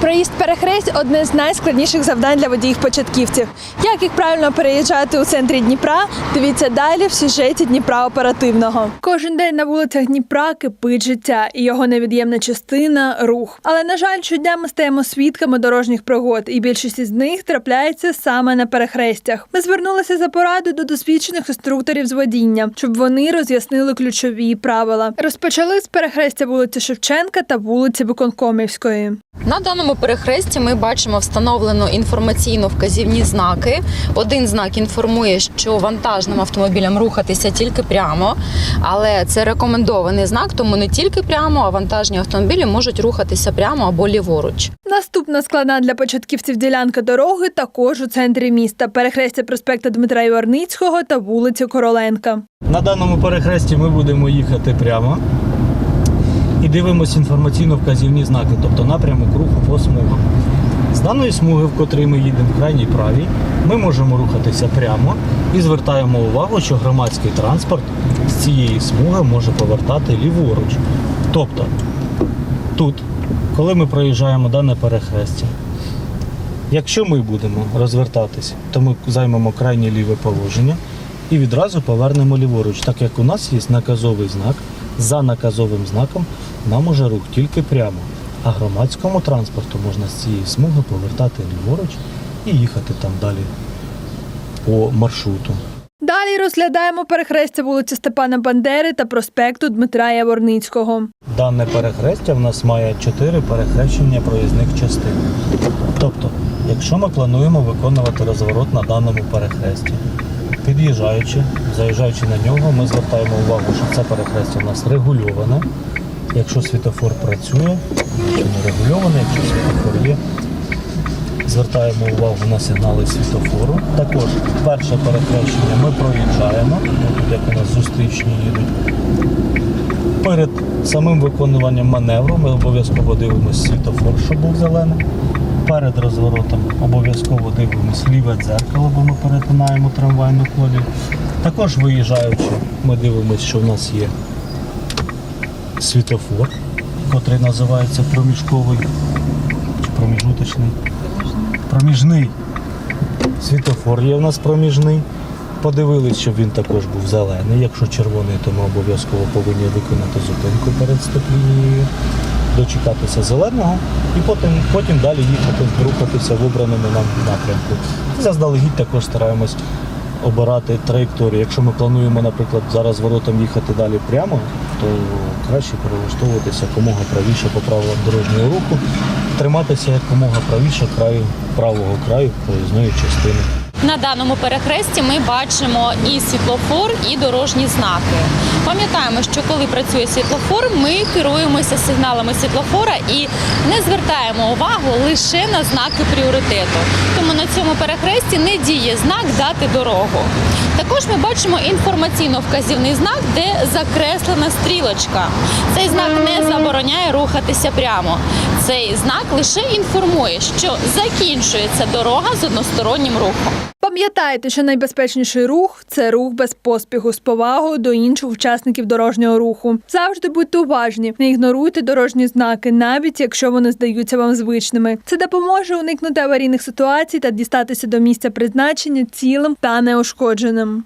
Проїзд перехресть одне з найскладніших завдань для водіїв-початківців. Як їх правильно переїжджати у центрі Дніпра? Дивіться далі в сюжеті Дніпра оперативного. Кожен день на вулицях Дніпра кипить життя, і його невід'ємна частина рух. Але на жаль, щодня ми стаємо свідками дорожніх пригод, і більшість із них трапляється саме на перехрестях. Ми звернулися за порадою до досвідчених інструкторів з водіння, щоб вони роз'яснили ключові правила. Розпочали з перехрестя вулиці Шевченка та вулиці Виконкомівської. На даному перехресті ми бачимо встановлено інформаційно-вказівні знаки. Один знак інформує, що вантажним автомобілям рухатися тільки прямо, але це рекомендований знак, тому не тільки прямо, а вантажні автомобілі можуть рухатися прямо або ліворуч. Наступна складна для початківців ділянка дороги також у центрі міста. Перехрестя проспекта Дмитра Юарницького та вулиці Короленка. На даному перехресті ми будемо їхати прямо дивимося інформаційно-вказівні знаки, тобто напрямок руху по смугам. З даної смуги, в котрій ми їдемо в крайній правій, ми можемо рухатися прямо і звертаємо увагу, що громадський транспорт з цієї смуги може повертати ліворуч. Тобто тут, коли ми проїжджаємо дане перехрестя, якщо ми будемо розвертатись, то ми займемо крайнє ліве положення і відразу повернемо ліворуч, так як у нас є наказовий знак. За наказовим знаком нам уже рух тільки прямо, а громадському транспорту можна з цієї смуги повертати ліворуч і їхати там далі по маршруту. Далі розглядаємо перехрестя вулиці Степана Бандери та проспекту Дмитра Яворницького. Дане перехрестя в нас має чотири перехрещення проїзних частин. Тобто, якщо ми плануємо виконувати розворот на даному перехресті, під'їжджаючи, заїжджаючи на нього, ми звертаємо увагу, що це перехрестя у нас регульоване. Якщо світофор працює, якщо не регульоване, якщо світофор є, звертаємо увагу на сигнали світофору. Також перше перехрещення ми проїжджаємо, тут як у нас зустрічні їдуть. Перед самим виконуванням маневру ми обов'язково дивимося світофор, щоб був зелений. Перед розворотом обов'язково дивимося ліве дзеркало, бо ми перетинаємо трамвайну колію. Також виїжджаючи, ми дивимося, що в нас є світофор, котрий називається проміжковий чи проміжуточний. Проміжний. Світофор є у нас проміжний. Подивились, щоб він також був зелений. Якщо червоний, то ми обов'язково повинні виконати зупинку перед стоп-лінією, дочекатися зеленого і потім, потім далі їхати, рухатися в обраному нам напрямку. Заздалегідь також стараємось обирати траєкторію. Якщо ми плануємо, наприклад, зараз воротом їхати далі прямо, то краще перелаштовуватися якомога правіше по правилам дорожнього руху, триматися якомога правіше краю правого краю проїзної частини. На даному перехресті ми бачимо і світлофор, і дорожні знаки. Пам'ятаємо, що коли працює світлофор, ми керуємося сигналами світлофора і не звертаємо увагу лише на знаки пріоритету. Тому на цьому перехресті не діє знак дати дорогу. Також ми бачимо інформаційно-вказівний знак, де закреслена стрілочка. Цей знак не забороняє рухатися прямо. Цей знак лише інформує, що закінчується дорога з одностороннім рухом. Пам'ятайте, що найбезпечніший рух це рух без поспіху з повагою до інших учасників дорожнього руху. Завжди будьте уважні, не ігноруйте дорожні знаки, навіть якщо вони здаються вам звичними. Це допоможе уникнути аварійних ситуацій та дістатися до місця призначення цілим та неушкодженим.